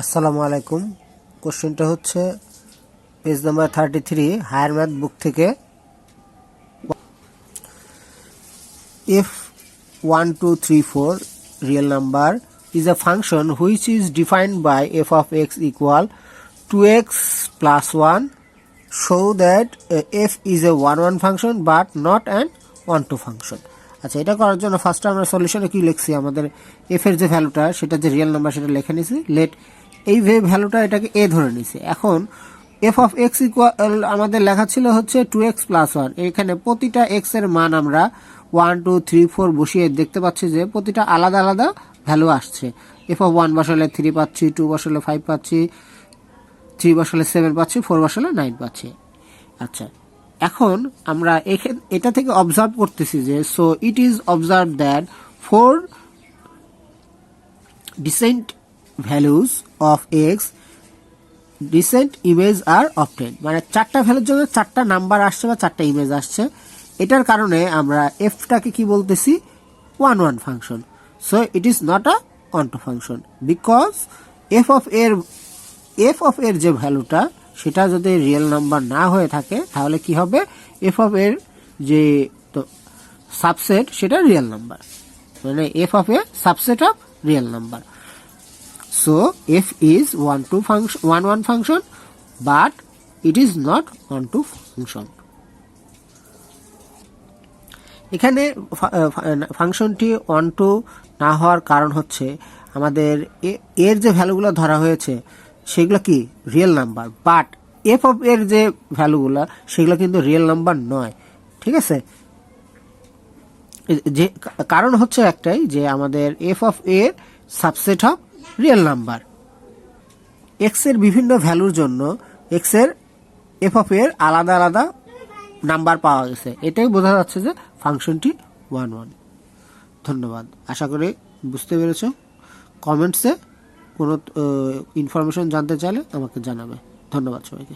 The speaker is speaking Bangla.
আসসালামু আলাইকুম। কোশ্চেনটা হচ্ছে page number thirty three higher math book থেকে। If 1 2 3 4 real number is a function which is defined by f of x equal 2x plus 1 show that uh, f is a 1 1 function but not an 1 2 function. আচ্ছা এটা করার জন্য ফার্স্ট আমরা সলিউশনে কি লিখছি? আমাদের এফ এর যে ভ্যালুটা সেটা যে রিয়েল নাম্বার সেটা লিখে নিছি। লেট এই ভে ভ্যালুটা এটাকে এ ধরে নিছি। এখন এফ অফ এক্স ইকুয়াল আমাদের লেখা ছিল হচ্ছে টু এক্স প্লাস ওয়ান এখানে প্রতিটা এক্সের মান আমরা ওয়ান টু থ্রি ফোর বসিয়ে দেখতে পাচ্ছি যে প্রতিটা আলাদা আলাদা ভ্যালু আসছে। এফ অফ ওয়ান বসালে থ্রি পাচ্ছি টু বসালে ফাইভ পাচ্ছি থ্রি বসালে সেভেন পাচ্ছি ফোর বসালে নাইন পাচ্ছি। আচ্ছা এখন আমরা এটা থেকে অবজার্ভ করতেছি যে so it is observe that four distinct values of X distinct image are obtain মানে চারটা ভ্যালুর জন্য চারটা নাম্বার আসছে বা চারটা ইমেজ আসছে। এটার কারণে আমরা এফটাকে কি বলতেছি? One one function so it is not a two function because F of এর এফ অফ এর যে ভ্যালুটা সেটা যদি রিয়েল নাম্বার না হয়ে থাকে, তাহলে কি হবে? এফ অফ এর যে তো সাবসেট সেটা রিয়েল নাম্বার মানে F of A subset of real number So f is one to function one one function, but it is not one to function. এখানে ফাংশনটি ওয়ান টু না হওয়ার কারণ হচ্ছে আমাদের এর যে ভ্যালুগুলো ধরা হয়েছে সেগুলো কি? Real number but F of এর যে ভ্যালুগুলো সেগুলো কিন্তু রিয়েল নাম্বার নয়। ঠিক আছে? যে কারণ হচ্ছে একটাই যে আমাদের এফ অফ এর সাবসেট অফ রিয়েল নাম্বার। এক্সের বিভিন্ন ভ্যালুর জন্য এক্সের এফ অফ এর আলাদা আলাদা নাম্বার পাওয়া গেছে। এটাই বোঝা যাচ্ছে যে ফাংশনটি ওয়ান ওয়ান। ধন্যবাদ। আশা করি বুঝতে পেরেছ। কমেন্টসে কোনো ইনফরমেশন জানতে চাইলে আমাকে জানাবে। ধন্যবাদ সবাইকে।